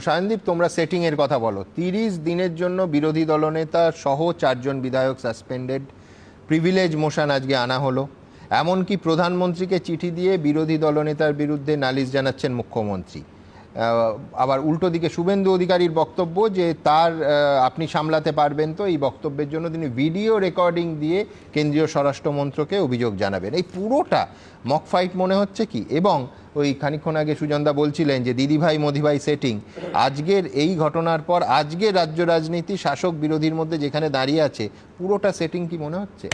সায়নদীপ, তোমরা সেটিং এর কথা বলো। তিরিশ দিনের জন্য বিরোধী দলনেতা সহ চারজন বিধায়ক সাসপেন্ডেড প্রিভিলেজ মোশন আজকে আনা হলো। এমনকি প্রধানমন্ত্রীকে চিঠি দিয়ে বিরোধী দলনেতার বিরুদ্ধে নালিশ জানাচ্ছেন মুখ্যমন্ত্রী। আবার উল্টো দিকে শুভেন্দু অধিকারীর বক্তব্য যে তার আপনি সামলাতে পারবেন তো এই বক্তব্যের জন্য তিনি ভিডিও রেকর্ডিং দিয়ে কেন্দ্রীয় স্বরাষ্ট্রমন্ত্রকে অভিযোগ জানাবেন। এই পুরোটা মক ফাইট মনে হচ্ছে কি? এবং ওই খানিক্ষণ আগে সুজনদা বলছিলেন যে, দিদিভাই মধিভাই সেটিং আজকের এই ঘটনার পর আজকের রাজ্য রাজনীতি শাসক বিরোধীর মধ্যে যেখানে দাঁড়িয়ে আছে, পুরোটা সেটিং কি মনে হচ্ছে?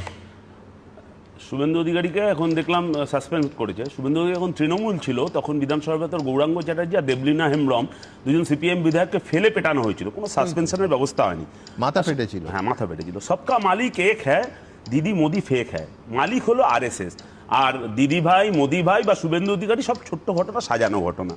শুভেন্দু অধিকারীকে এখন দেখলাম সাসপেন্ড করেছে। শুভেন্দু অধিকারী এখন তৃণমূল ছিল তখন বিধানসভার ভেতর গৌরাঙ্গ চ্যাটার্জি আর দেবলীনা হেমব্রম দুজন সিপিএম বিধায়ককে ফেলে পেটানো হয়েছিল। কোনো সাসপেনশনের ব্যবস্থা হয়নি। মাথা ফেটেছিল। হ্যাঁ মাথা ফেটেছিল। সবকা মালিক এক হ্যায় দিদি মোদি ফেক হ্যায় মালিক হলো আরএসএস আর দিদি ভাই মোদি ভাই বা শুভেন্দু অধিকারী সব ছোট্ট ঘটনা সাজানো ঘটনা।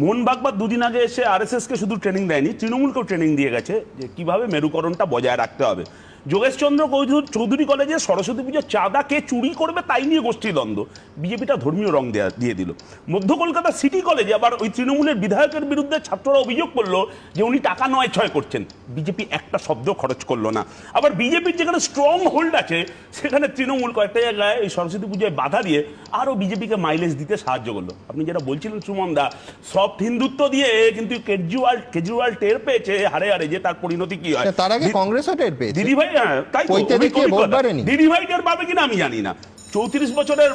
মোহন বাগবাদ দুদিন আগে এসে আর আরএসএসকে শুধু ট্রেনিং দেয়নি তৃণমূলকেও ট্রেনিং দিয়ে গেছে যে কীভাবে মেরুকরণটা বজায় রাখতে হবে। যোগেশচন্দ্র চৌধুরী- চৌধুরী কলেজে সরস্বতী পুজোর চাঁদা কে চুরি করবে তাই নিয়ে গোষ্ঠী দ্বন্দ্ব বিজেপিটা ধর্মীয় রং দেয়া- দিয়ে দিল। মধ্য কলকাতা সিটি কলেজে আবার ওই তৃণমূলের বিধায়কের বিরুদ্ধে ছাত্ররা অভিযোগ করল যে উনি টাকা নয় ছয় করছেন। বিজেপি একটা শব্দ খরচ করল না। আবার বিজেপির যেখানে স্ট্রং হোল্ড আছে সেখানে তৃণমূল কয়েকটা জায়গায় এই সরস্বতী পুজোয় বাধা দিয়ে আরও বিজেপিকে মাইলেজ দিতে সাহায্য করল। আপনি যেটা বলছিলেন সুমন দা সফট হিন্দুত্ব দিয়ে কিন্তু কেজরিওয়াল কেজরিওয়াল টের পেয়েছে হারে হারে যে তার পরিণতি কি হয়। তার আগে কংগ্রেসও টের পেয়েছে। দিদি ভাই হ্যাঁ, তাই কইতে আমি পাবে কিনা জানি না। চৌত্রিশ বছরের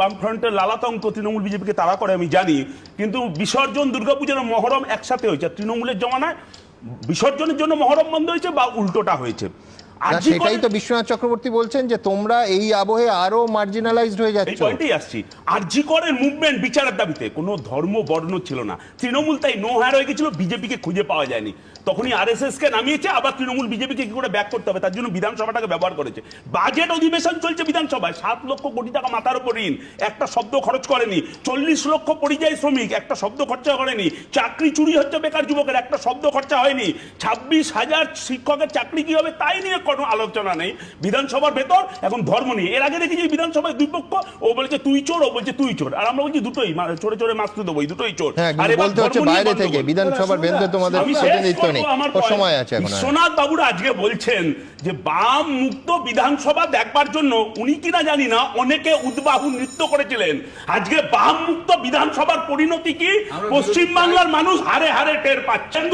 বামফ্রন্টের লালাতঙ্ক তৃণমূল বিজেপিকে তারা করে আমি জানি কিন্তু বিসর্জন দুর্গাপূজার মহরম একসাথে হয়েছে। তৃণমূলের জমানায় বিসর্জনের জন্য মহরম বন্ধ হয়েছে বা উল্টোটা হয়েছে। সেটাই তো বিশ্বনাথ চক্রবর্তী বলছেন যে তোমরা এই আবহে আরও মার্জিনালাইজড হয়ে এই যাচ্ছ। পয়েন্টেই আসছি। আরজি করের মুভমেন্ট বিচারের দাবিতে। কোনো ধর্ম বর্ণ ছিল না। তৃণমূল তাই নো হার হয়ে গেছিল বিজেপিকে খুঁজে পাওয়া যায়নি। তখনই আরএসএস কে নামিয়েছে আবার তৃণমূল বিজেপিকে কি করে ব্যাক করতে হবে? তার জন্য বিধানসভাটাকে ব্যবহার করেছে। বাজেট অধিবেশন চলছে বিধানসভায়। সাত লক্ষ কোটি টাকা মাথার উপর ঋণ। একটা শব্দ খরচ করেনি। চল্লিশ লক্ষ পরিযায়ী শ্রমিক একটা শব্দ খরচা করেনি। চাকরি চুরি হচ্ছে বেকার যুবকের একটা শব্দ খরচা হয়নি। ছাব্বিশ হাজার শিক্ষকের চাকরি কি হবে তাই নিয়ে কোনো আলোচনা নেই। বিধানসভার ভেতর এখন ধর্ম নিয়ে এর আগে দেখি যে বিধানসভায় দুই পক্ষ ও বলছে তুই চোর ও বলছে তুই চোর। আর আমরা বলছি দুটোই চোরে চোরে মাস্ত দেবো দুটোই চোর। হ্যাঁ আর বলতে হচ্ছে বাইরে থেকে বিধানসভার বেঞ্চে তোমাদের প্রতিনিধিত্ব নেই। সময় আছে এখন হ্যাঁ। বাবুরা আজকে বলছেন যে বাম মুক্ত বিধানসভা দেখবার জন্য উনি কিনা জানি না অনেকে উদ্বাহু নৃত্য করেছিলেন। আজকে বাম মুক্ত বিধানসভার পরিণতি কি? পশ্চিম বাংলার মানুষ হারে হারে টের পাচ্ছেন